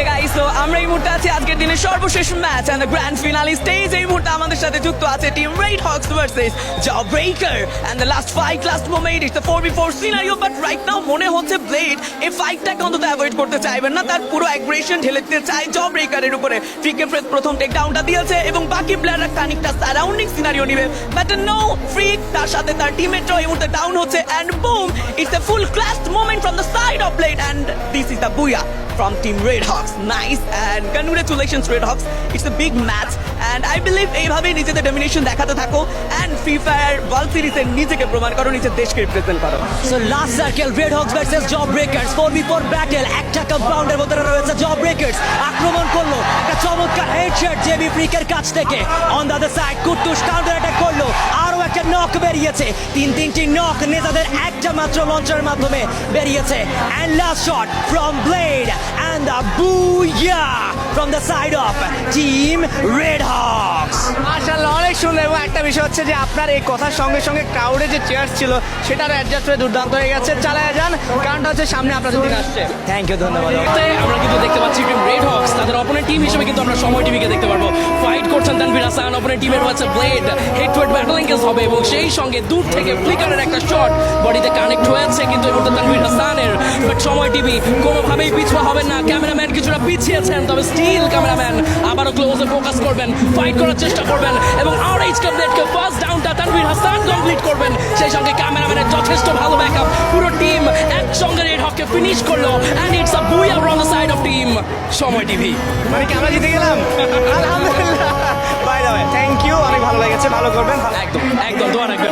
Okay guys তো আমরা এই মুহূর্তে আছি আজকের দিনের সর্বশেষ match and the grand finale stage এই মুহূর্তে আমাদের সাথে যুক্ত আছে team Red Hawks versus Job Breaker and the last fight last moment it's the 4v4 scenario but right now মনে হচ্ছে ব্লেড এই ফাইটটাকে অন্তত অ্যাভয়েড করতে চাইবেন না। তার পুরো অ্যাগ্রেশন ঢেলে দিতে চায় জব ব্রেকারের উপরে। ফ্রিকে ফ্রেস প্রথম টেক ডাউনটা দিয়েছে এবং বাকি প্লেয়াররা খানিকটা সারাউন্ডিং সিনারিও নিবে। বাট নো ফ্রিক তার সাথে তার টিমমেটও এই মুহূর্তে ডাউন হচ্ছে। And boom it's a full clutch moment from the side of Blade and this is the booyah from Team Red Hawks. Nice. And congratulations, Red Hawks. It's a big match. And I believe এইভাবেই নিজেদের domination দেখাতে থাকো and free fire world সিরিজে নিজেকে প্রমাণ করো, নিজের দেশকে রিপ্রেজেন্ট করো। So last circle Red Hawks versus Job Breakers four v four battle একটা কম্পাউন্ডের মধ্যে রয়েছে জব ব্রেকার্স আক্রমণ করল। একটা চমৎকার হেডশট জেবি ফ্রিকের কাছ থেকে। On the other side Kuttus counter attack করল। আরও একটা নক বেরিয়েছে। তিন তিনটি নক নেতাদের একটা মাত্র লঞ্চের মাধ্যমে বেরিয়েছে। And last shot from Blade the booyah from the side of team Red Hawks মার্শাল্লাহ অনেক সুন্দর এবং একটা বিষয় হচ্ছে যে আপনার এই কথার সঙ্গে সঙ্গে ক্রাউডে যে চেয়ার্স ছিল সেটার অ্যাডজাস্ট হয়ে দুর্দান্ত হয়ে গেছে। চালায় যান কারণটা হচ্ছে সামনে আপনাদের দিন আসছে। থ্যাংক ইউ ধন্যবাদ। আমরা কিন্তু দেখতে পাচ্ছি টিম রেড হক্স তাদের অপোনেন্ট টিম হিসেবে কিন্তু আমরা সময় টিভিকে দেখতে পারব। ফাইট করছেন তানভীর হাসান অপোনেন্ট টিমের হচ্ছে Blade head to head battle হবে এবং সেই সঙ্গে দূর থেকে ফ্লিকারের একটা শট বডিতে কানেক্ট বাট সময় টিভি। কোনোভাবেই পিছুয়া হবেন না। ক্যামেরাম্যান কিছুটা পিছিয়েছেন তবে স্টিল ক্যামেরাম্যান। আবারও ক্লোজে ফোকাস করবেন ফাইট করার চেষ্টা করবেন এবং আর এইচ কাপলেটকে ফার্স্ট ডাউনটা তানভীর হাসান কমপ্লিট করবেন। সেই সঙ্গে ক্যামেরাম্যানের যথেষ্ট ভালো ব্যাকআপ পুরো টিম একসঙ্গে রেড হককে ফিনিশ করল and it's a booyah from the side of team Somoy TV. মানে কি আমরা জিতে গেলাম। আলহামদুলিল্লাহ। বাই দ্য থ্যাংক ইউ অনেক ভালো লেগেছে। ভালো করবেন। একদম একদম দোয়া রাখবেন।